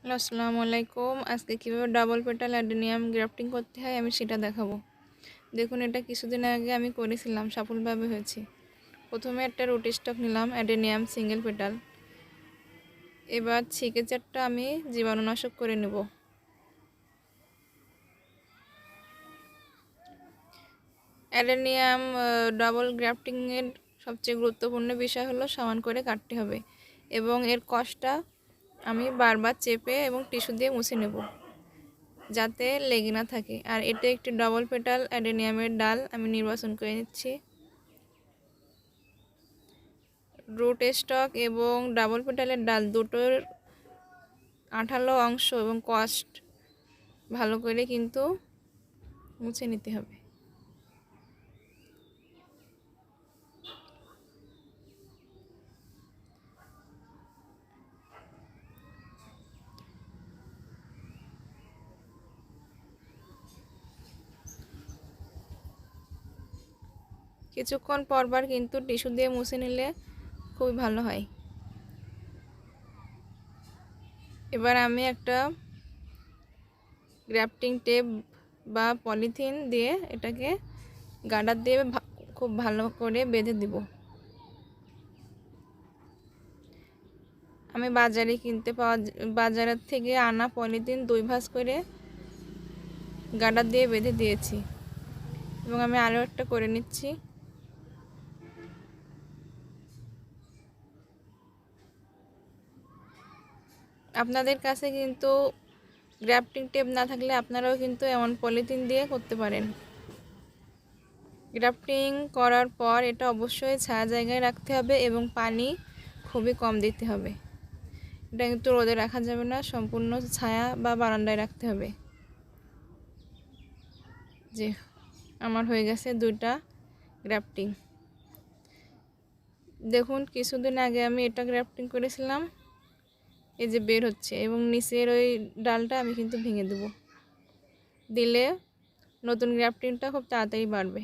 Hello, আসসালামু আলাইকুম। আজকে কীভাবে ডাবল পেটাল অ্যাডেনিয়াম গ্রাফটিং করতে হয় আমি সেটা দেখাবো। দেখুন, এটা কিছুদিন আগে আমি করেছিলাম সফলভাবে হয়েছে। প্রথমে একটা রুটি স্টক নিলাম অ্যাডেনিয়াম সিঙ্গেল পেটাল এবার ছিকে চারটা আমি জীবাণুনাশক করে নেব। অ্যাডেনিয়াম ডাবল গ্রাফটিংয়ের সবচেয়ে গুরুত্বপূর্ণ বিষয় হলো, সমান করে কাটতে হবে। এবং এর কষ্টটা আমি বারবার চেপে এবং টিস্যু দিয়ে মুছে নেব, যাতে লেগে না থাকে। আর এটা একটি ডবল পেটাল অ্যাডেনিয়ামের ডাল আমি নির্বাচন করে নিচ্ছি। রুট স্টক এবং ডাবল পেটালের ডাল দুটোর আঠালো অংশ এবং কস্ট ভালো করে কিন্তু মুছে নিতে হবে। কিছুক্ষণ পরবার কিন্তু টিস্যু দিয়ে মুছে নিলে খুবই ভালো হয়। এবার আমি একটা গ্রাফটিং টেপ বা পলিথিন দিয়ে এটাকে গাডার দিয়ে খুব ভালো করে বেঁধে দিব। আমি বাজারে কিনতে পাওয়া বাজারের থেকে আনা পলিথিন দুই ভাঁজ করে গাডার দিয়ে বেঁধে দিয়েছি। এবং আমি আরও একটা করে নিচ্ছি। আপনাদের কাছে কিন্তু গ্রাফটিং টেপ না থাকলে আপনারাও কিন্তু এমন পলিথিন দিয়ে করতে পারেন। গ্রাফটিং করার পর এটা অবশ্যই ছায়া জায়গায় রাখতে হবে এবং পানি খুবই কম দিতে হবে। এটা কিন্তু রোদে রাখা যাবে না, সম্পূর্ণ ছায়া বা বারান্দায় রাখতে হবে। যে আমার হয়ে গেছে দুইটা গ্রাফটিং। দেখুন, কিছুদিন আগে আমি এটা গ্রাফটিং করেছিলাম। এই যে বের হচ্ছে এবং নিচের ওই ডালটা আমি কিন্তু ভেঙে দেব। দিলে নতুন গ্রাফটিংটা খুব তাড়াতাড়ি বাড়বে।